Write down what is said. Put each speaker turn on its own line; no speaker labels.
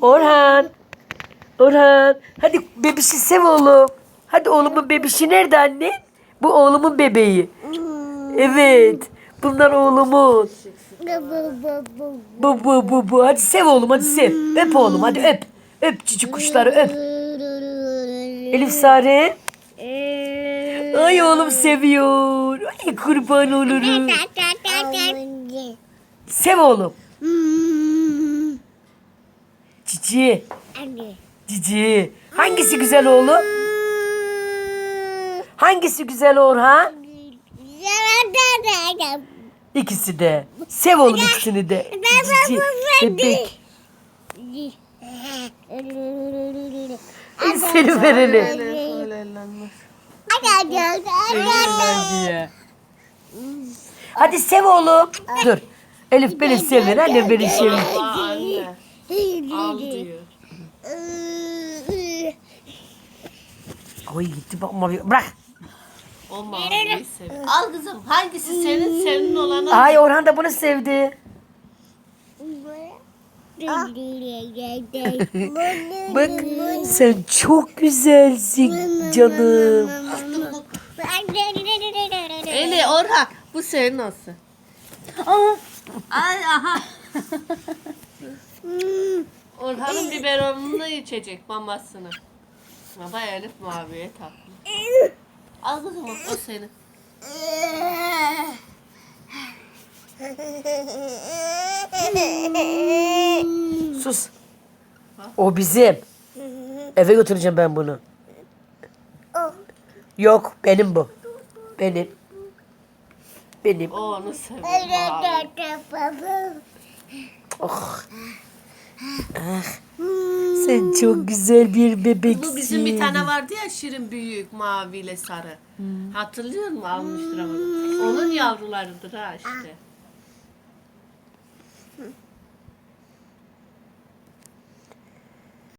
Orhan. Orhan. Hadi bebişi sev oğlum. Hadi oğlumun bebişi nerede anne? Bu oğlumun bebeği. Evet. Bunlar oğlumun. Bu bu bu bu. Hadi sev oğlum hadi sev. Öp oğlum hadi öp. Öp cici kuşları öp. Elif Sare. Ay oğlum seviyor. Ay kurban olurum. Sev oğlum. Cici. Cici. Hangisi güzel oğlum? Hangisi güzel Orhan? İkisi de. Sev oğlum ikisini de. Cici. Bebek. Seni verelim. Hadi sev oğlum. Dur. Elif beni sever. Annem beni sever.
Al diyor.
Oy gitti bak mavi. Bırak.
O maviyi seviyor. Al kızım. Hangisi senin? Senin olanı.
Ay Orhan da bunu sevdi. Bak sen çok güzelsin canım.
Eli Orhan. Bu senin olsun. Ay aha. Orhan'ın biberonunu içecek mamasını. Baba Elif maviye tatlı. Al kızım o senin.
Sus. O bizim. Eve götüreceğim ben bunu. Yok benim bu. Benim. Benim.
O onu seviyor.
Oh. Ah. Sen çok güzel bir bebeksin.
Bu bizim bir tane vardı ya şirin büyük maviyle sarı. Hatırlıyor musun? Almıştır ama. Onun yavrularıdır ha işte.